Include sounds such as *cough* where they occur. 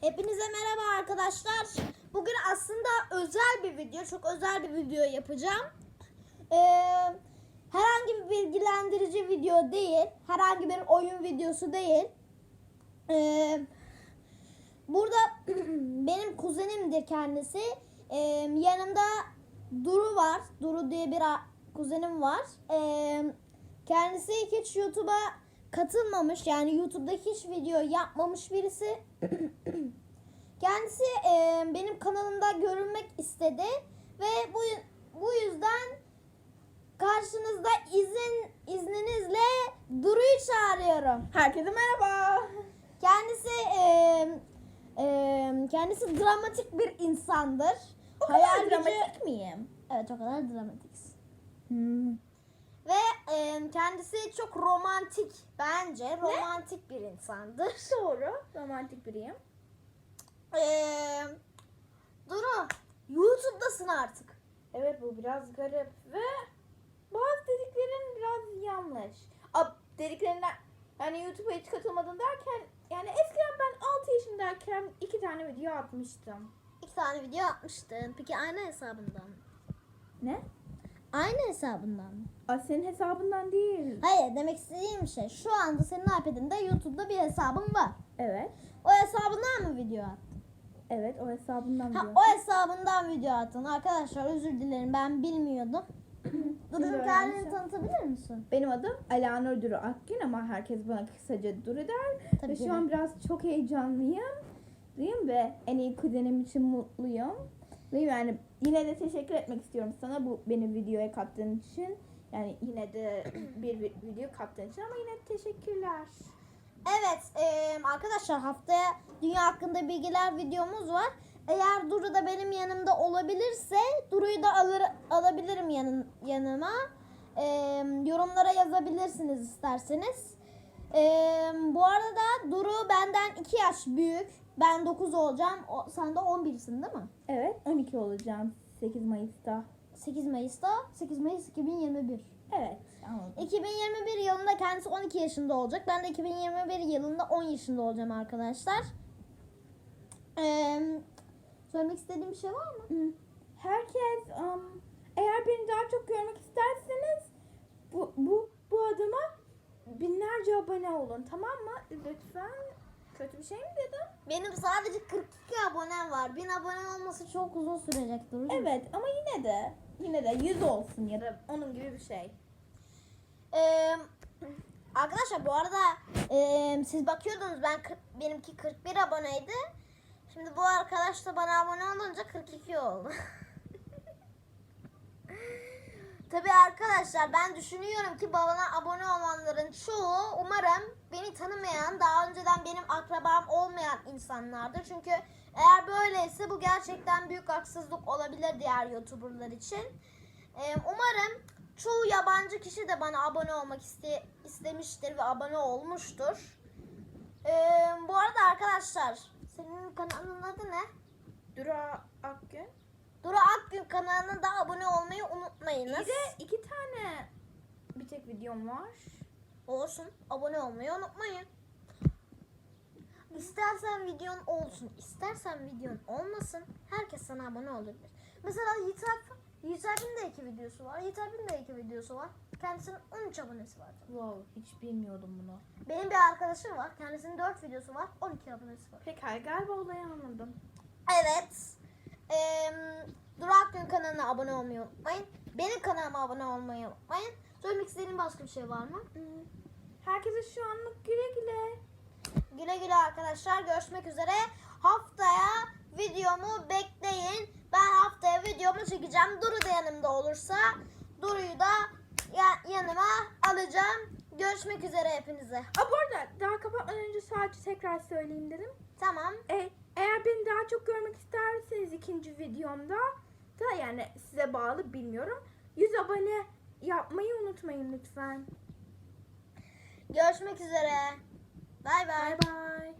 Hepinize merhaba arkadaşlar. Bugün aslında özel bir video, çok özel bir video yapacağım. Ee, herhangi bir bilgilendirici video değil, herhangi bir oyun videosu değil. Ee, burada *clears throat* benim kuzenimdir kendisi. Ee, yanımda Duru var. Duru diye bir kuzenim var. Ee, kendisi hiç YouTube'a katılmamış. Yani YouTube'da hiç video yapmamış birisi. *clears throat* Kendisi e, benim kanalımda görünmek istedi ve bu bu yüzden karşınızda izin izninizle Duru'yu çağırıyorum. Herkese merhaba. Kendisi e, e, kendisi dramatik bir insandır. O kadar Hayal gücü- dramatik miyim? Evet o kadar dramatiksin. Hmm. Kendisi çok romantik bence romantik bir insandır. *laughs* Doğru. Romantik biriyim. E, Duru YouTube'dasın artık. Evet bu biraz garip ve bazı dediklerin biraz yanlış. Ab dediklerinden yani YouTube'a hiç katılmadın derken yani eskiden ben 6 yaşındayken iki tane video atmıştım. İki tane video atmıştın. Peki aynı hesabından mı? Ne? Aynı hesabından mı? Aa, senin hesabından değil. Hayır demek istediğim şey şu anda senin iPad'inde YouTube'da bir hesabın var. Evet. O hesabından mı video attın? Evet o hesabından Ha, video. o hesabından video attın. Arkadaşlar özür dilerim ben bilmiyordum. *clears throat* Güzel kendini yapmışsın. tanıtabilir misin? Benim adım Alanur Duru Akgün ama herkes bana kısaca Duru der. Tabii ve ki şu an biraz çok heyecanlıyım. Mi? Ve en iyi kuzenim için mutluyum. Ve yani yine de teşekkür etmek istiyorum sana bu beni videoya kattığın için. Yani yine de *clears throat* bir vi- video kattığın için ama yine teşekkürler. Evet eee, arkadaşlar haftaya dünya hakkında bilgiler videomuz var. Eğer Duru da benim yanımda olabilirse Duru'yu da alır, alabilirim yanın, yanıma. Eee, yorumlara yazabilirsiniz isterseniz. Eee, bu arada Duru benden 2 yaş büyük. Ben 9 olacağım. O, sen de 11'sin değil mi? Evet 12 olacağım 8 Mayıs'ta. 8 Mayıs'ta. 8 Mayıs 2021. Evet anladım. 2021 yılında kendisi 12 yaşında olacak. Ben de 2021 yılında 10 yaşında olacağım arkadaşlar. Ee, söylemek istediğim bir şey var mı? Herkes um, eğer beni daha çok görmek isterseniz bu bu bu adama binlerce abone olun tamam mı? Lütfen. Kötü bir şey mi dedim? Benim sadece 42 abonem var. 1000 abone olması çok uzun sürecek Duru'cum. Evet ama yine de yine de 100 olsun ya da onun gibi bir şey. Ee, arkadaşlar bu arada ee, siz bakıyordunuz ben kırk- benimki 41 aboneydi. Şimdi bu arkadaş da bana abone olunca 42 oldu. *laughs* Tabii arkadaşlar ben düşünüyorum ki bana abone olanların çoğu umarım beni tanımayan, daha önceden benim akrabam olmayan insanlardır. Çünkü eğer böyleyse bu gerçekten büyük haksızlık olabilir diğer YouTuber'lar için. Ee, umarım çoğu yabancı kişi de bana abone olmak iste, istemiştir ve abone olmuştur. Ee, bu arada arkadaşlar senin kanalın adı ne? Dura Akgün. Kanalına da abone olmayı unutmayınız. Bir de iki tane bir tek videom var. Olsun. Abone olmayı unutmayın. İstersen videon olsun, istersen videon olmasın. Herkes sana abone olabilir. Mesela Yiğitap, Yiğitap'ın da iki videosu var. Yiğitap'ın da iki videosu var. Kendisinin 13 abonesi var. Wow hiç bilmiyordum bunu. Benim bir arkadaşım var. Kendisinin 4 videosu var. 12 abonesi var. Pekala galiba olayı anladım. Evet. Ee, Durak Gün kanalına abone olmayı unutmayın. Benim kanalıma abone olmayı unutmayın. Söylemek istediğin başka bir şey var mı? Herkese şu anlık güle güle. Güle güle arkadaşlar. Görüşmek üzere. Haftaya videomu bekleyin. Ben haftaya videomu çekeceğim. Duru da yanımda olursa Duru'yu da ya- yanıma alacağım. Görüşmek üzere hepinize. Aa, bu arada daha kapatmadan önce sadece tekrar söyleyeyim dedim. Tamam. E, eğer beni daha çok görmek isterseniz ikinci videomda da yani size bağlı bilmiyorum. 100 abone yapmayı unutmayın lütfen. Görüşmek üzere. Bay bay. Bay bay.